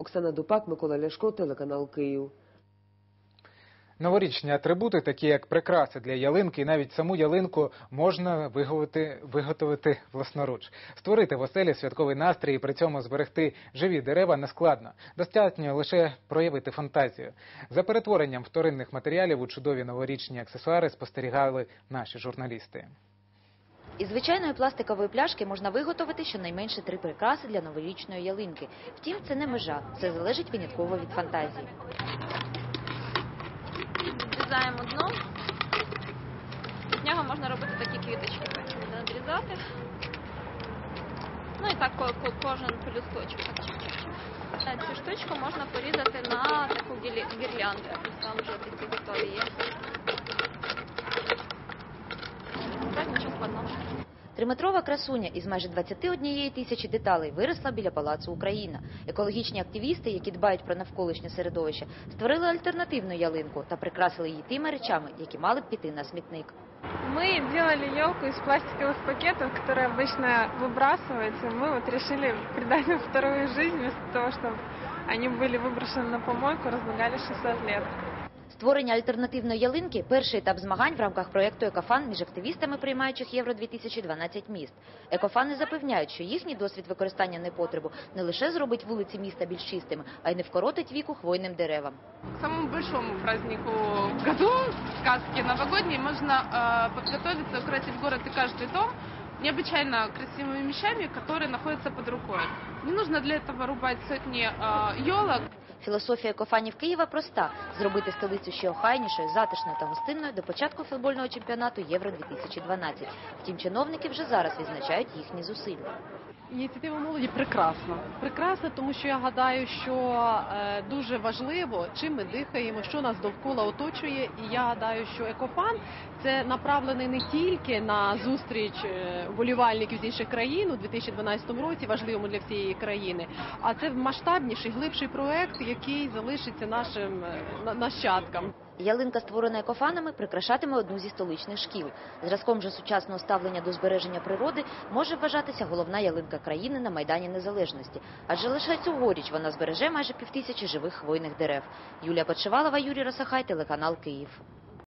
Оксана Дупак, Микола Ляшко, телеканал Київ. Новорічні атрибути, такі як прикраси для ялинки, і навіть саму ялинку можна виготовити, виготовити власноруч. Створити в оселі святковий настрій і при цьому зберегти живі дерева нескладно. Достатньо лише проявити фантазію. За перетворенням вторинних матеріалів у чудові новорічні аксесуари спостерігали наші журналісти. Із звичайної пластикової пляшки можна виготовити щонайменше три прикраси для новорічної ялинки. Втім, це не межа, це залежить винятково від фантазії. Відрізаємо дно. З нього можна робити такі квіточки. Надрізати. Ну і так ко- ко- кожен чик-чик-чик. Е, Цю штучку можна порізати на таку гірлянду. Там вже такі готові є. Так, нічого складного. Триметрова красуня із майже 21 тисячі деталей виросла біля палацу Україна. Екологічні активісти, які дбають про навколишнє середовище, створили альтернативну ялинку та прикрасили її тими речами, які мали б піти на смітник. Мы делали елку из пластиковых пакетов, которые обычно выбрасываются. Мы вот решили придать им вторую жизнь, вместо того, чтобы они были выброшены на помойку, разлагали 600 лет. Створення альтернативної ялинки перший етап змагань в рамках проєкту Екофан між активістами приймаючих Євро 2012 міст. Екофани запевняють, що їхній досвід використання непотребу не лише зробить вулиці міста більш чистими, а й не вкоротить віку хвойним деревам. К самому большому празднику в году, сказке новогодней, можно э, подготовиться, украсить город и каждый дом необычайно красивыми вещами, которые находятся под рукой. Не нужно для этого рубать сотни э, елок. Філософія екофанів Києва проста зробити столицю ще охайнішою, затишною та гостинною до початку футбольного чемпіонату Євро 2012 Втім, чиновники вже зараз відзначають їхні зусилля. Ініціатива молоді прекрасна. Прекрасна, тому що я гадаю, що е, дуже важливо, чим ми дихаємо, що нас довкола оточує. І я гадаю, що екофан це направлений не тільки на зустріч е, вболівальників з інших країн у 2012 році, важливому для всієї країни, а це масштабніший, глибший проект, який залишиться нашим е, нащадкам. Ялинка, створена екофанами, прикрашатиме одну зі столичних шкіл. Зразком же сучасного ставлення до збереження природи може вважатися головна ялинка країни на Майдані Незалежності. Адже лише цьогоріч вона збереже майже півтисячі живих хвойних дерев. Юлія Подшивалова, Юрій Росахай, телеканал Київ.